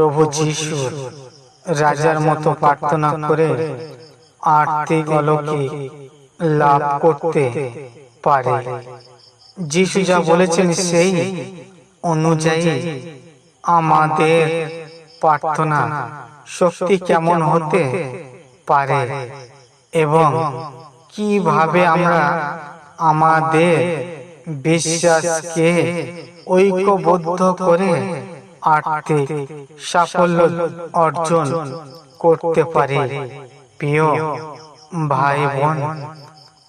প্রভু যিশু রাজার মতো প্রার্থনা করে আর্থিক অলৌকিক লাভ করতে পারে। যিশু যা বলেছেন সেই অনুযায়ী আমাদের প্রার্থনা শক্তি কেমন হতে পারে এবং কীভাবে আমরা আমাদের বিশ্বাসকে ঐক্যবদ্ধ করে আর্থিক সাফল্য অর্জন করতে পারি। প্রিয় ভাই বোন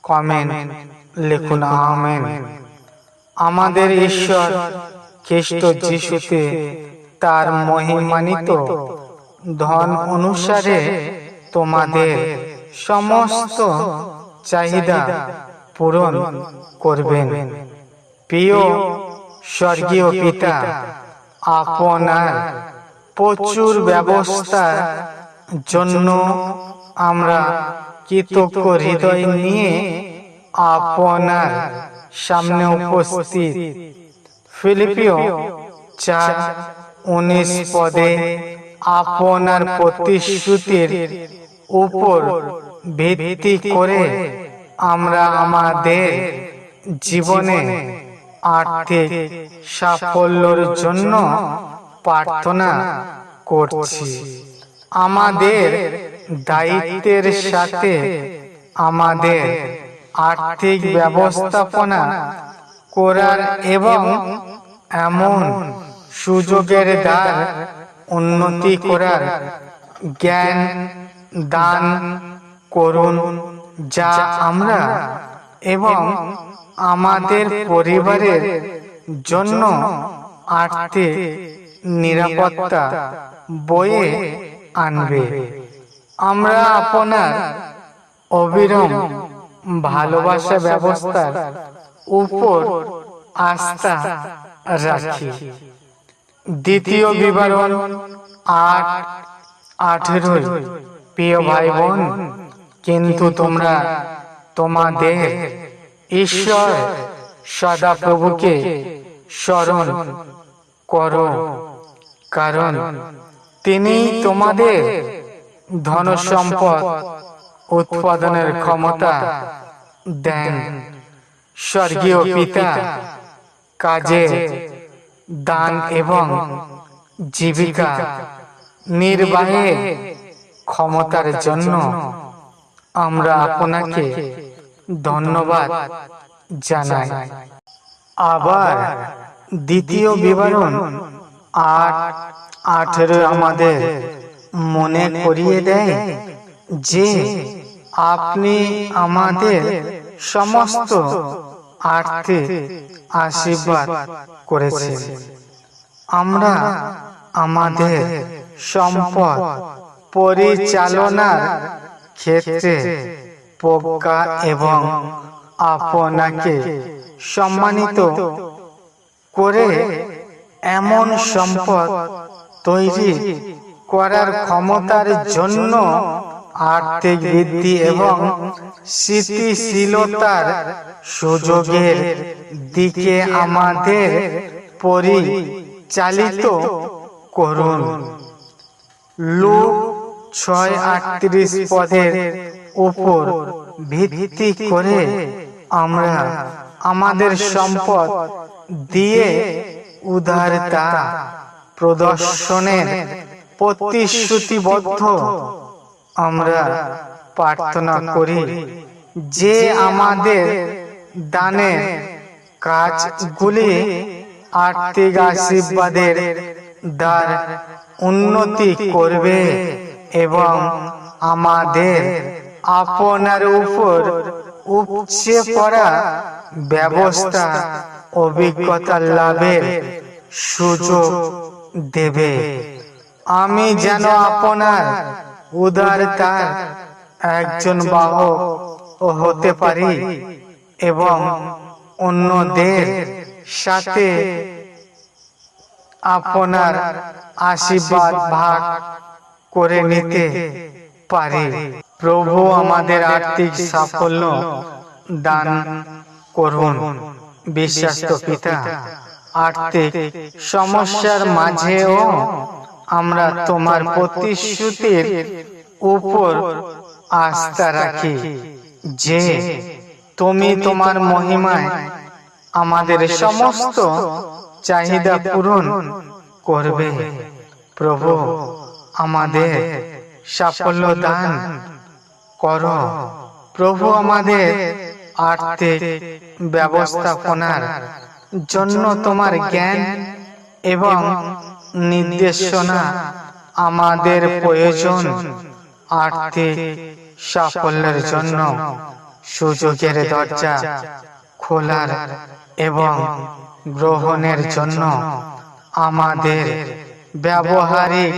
কমেন্ট লিখুন, আমেন। আমাদের ঈশ্বর খ্রিস্ট যিশুতে তার মহিমানিত ধন অনুসারে তোমাদের সমস্ত চাহিদা পূরণ করবেন। প্রিয় স্বর্গীয় পিতা আপনার প্রচুর ব্যবস্থার জন্য আমরা কৃতজ্ঞ হৃদয় নিয়ে আপনার সামনে উপস্থিত। ফিলিপিও চার উনিশ পদে আপনার প্রতিশ্রুতির উপর ভিত্তি করে আমরা আমাদের জীবনে আর্থিক সাফল্যের জন্য প্রার্থনা করছি। আমাদের দায়িত্বের সাথে আমাদের আর্থিক ব্যবস্থাপনা করার এবং এমন সুযোগের দ্বার উন্নতি করার জ্ঞান দান করুন যা আমরা এবং আমাদের পরিবারের জন্য আর্থিক নিরাপত্তা বয়ে আনবে। আমরা আপনার অবিরম ভালোবাসা ব্যবস্থার উপর আস্থা রাখি। দ্বিতীয় বিবরণ আট আঠেরোই। প্রিয় ভাই বোন কিন্তু তোমরা তোমাদের ঈশ্বর সদা প্রভুকে স্মরণ করো। কারণ তিনি তোমাদের ধন সম্পদ উৎপাদনের ক্ষমতা দেন। স্বর্গীয় পিতা কাজে দান এবং জীবিকা নির্বাহে ক্ষমতার জন্য আমরা আপনাকে ধন্যবাদ জানাই। আবার দ্বিতীয় বিবরণ আট আঠেরো আমাদের মনে করিয়ে দেয় যে আপনি আমাদের সমস্ত আর্থিক আশীর্বাদ করেছেন। আমরা আমাদের সম্পদ পরিচালনার ক্ষেত্রে প্রজ্ঞা এবং আপনাকে সম্মানিত করে এমন সম্পদ তৈরি করার ক্ষমতার জন্য আর্থিক বৃদ্ধি এবং স্থিতিশীলতার সুযোগের দিকে আমাদের পরিচালিত করুন। লোক ছয় আটত্রিশ পদের উপর ভিত্তি করে আমরা আমাদের সম্পদ দিয়ে উদারতা প্রদর্শনের প্রতিশ্রুতিবদ্ধ আমরা প্রার্থনা করি। যে আমাদের দানের কাজগুলি আর্থিক আশীর্বাদের দ্বার উন্নতি করবে এবং আমাদের আপনার উপর উপচে পড়া ব্যবস্থা, অভিজ্ঞতা লাভের সুযোগ দেবে। আমি যেন আপনার উদারতার একজন বাহক হতে পারি এবং অন্যদের সাথে আপনার আশীর্বাদ ভাগ করে নিতে পারি। প্রভু আমাদের আর্থিক সাফল্য দান করুন। বিশ্বাস্ত পিতা আর্থিক সমস্যার মাঝেও আমরা তোমার প্রতিশ্রুতির উপর আস্থা রাখি যে তুমি তোমার মহিমায় আমাদের সমস্ত চাহিদা পূরণ করবে। প্রভু আমাদের সাফল্য দান করো। প্রভু আমাদের আর্থিক ব্যবস্থাপনার জন্য তোমার জ্ঞান এবং নির্দেশনা আমাদের প্রয়োজন আর্থিক সাফল্যের জন্য। সুযোগের দরজা খোলার এবং গ্রহণের জন্য আমাদের ব্যবহারিক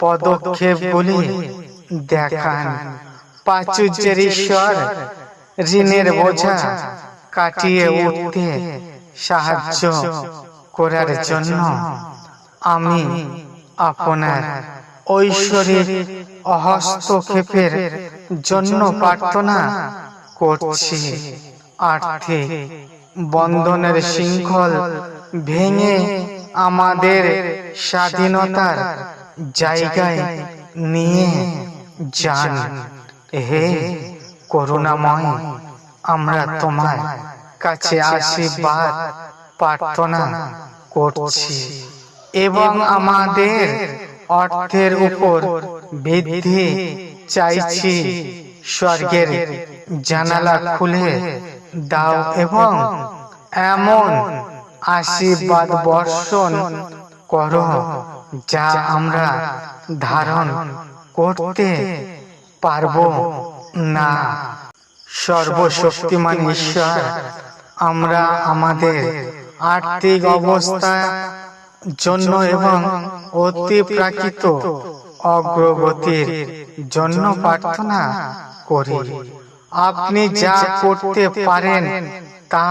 পদক্ষেপগুলি দেখান। প্রাচুর্যের ঈশ্বর ঋণের বোঝা কাটিয়ে উঠতে সাহায্য করার জন্য আমি আপনার ঐশ্বরিক হস্তক্ষেপের জন্য প্রার্থনা করছি। আর্থিক বন্ধনের শৃঙ্খল ভেঙে আমাদের স্বাধীনতার জায়গায় নিয়ে যান। হে করুণাময়, আমরা তোমার কাছে আশীর্বাদ, প্রার্থনা করছি এবং আমাদের অর্থের উপর বৃদ্ধি চাইছি। স্বর্গের জানালা খুলে দাও এবং এমন আশীর্বাদ বর্ষণ করো যা আমরা ধারণ করতে পারব না। সর্বশক্তিমান ঈশ্বর, আমরা আমাদের আর্থিক অবস্থা, জন্য এবং অতি প্রাকৃত অগ্রগতির জন্য প্রার্থনা করি। আপনি যা করতে পারেন তা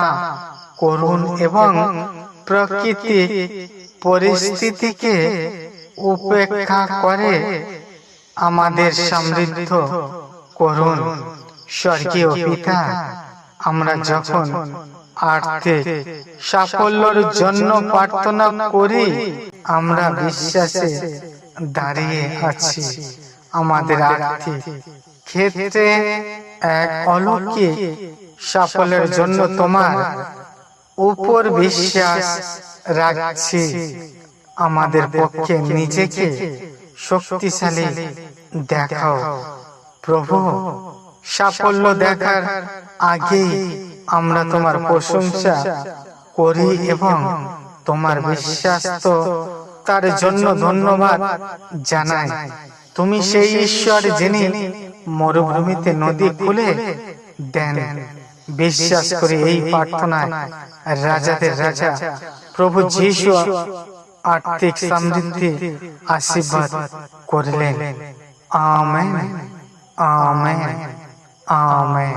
করুন এবং প্রকৃতি পরিস্থিতিকে উপেক্ষা করে আমাদের সমৃদ্ধ করুন। স্বর্গীয় পিতা আমরা যখন আর্থিক সাফল্যের জন্য প্রার্থনা করি আমরা বিশ্বাসে দাঁড়িয়ে আছি। আমাদের আর্থিক ক্ষেত্রে এক অলৌকিক সাফল্যের জন্য তোমার উপর বিশ্বাস রাখছি। আমাদের পক্ষে নিজেকে শক্তিশালী দেখাও। প্রভু সাফল্য দেখার আগেই আমরা তোমার প্রশংসা করি এবং তোমার বিশ্বাস তো তার জন্য ধন্যবাদ জানাই। তুমি সেই ঈশ্বর যিনি মরুভূমিতে নদী খুলে দেন। বিশ্বাস করে এই প্রার্থনায় রাজাদের রাজা প্রভু যিশু আর্থিক সমৃদ্ধি আশীর্বাদ করলেন আমেন আমেন আমেন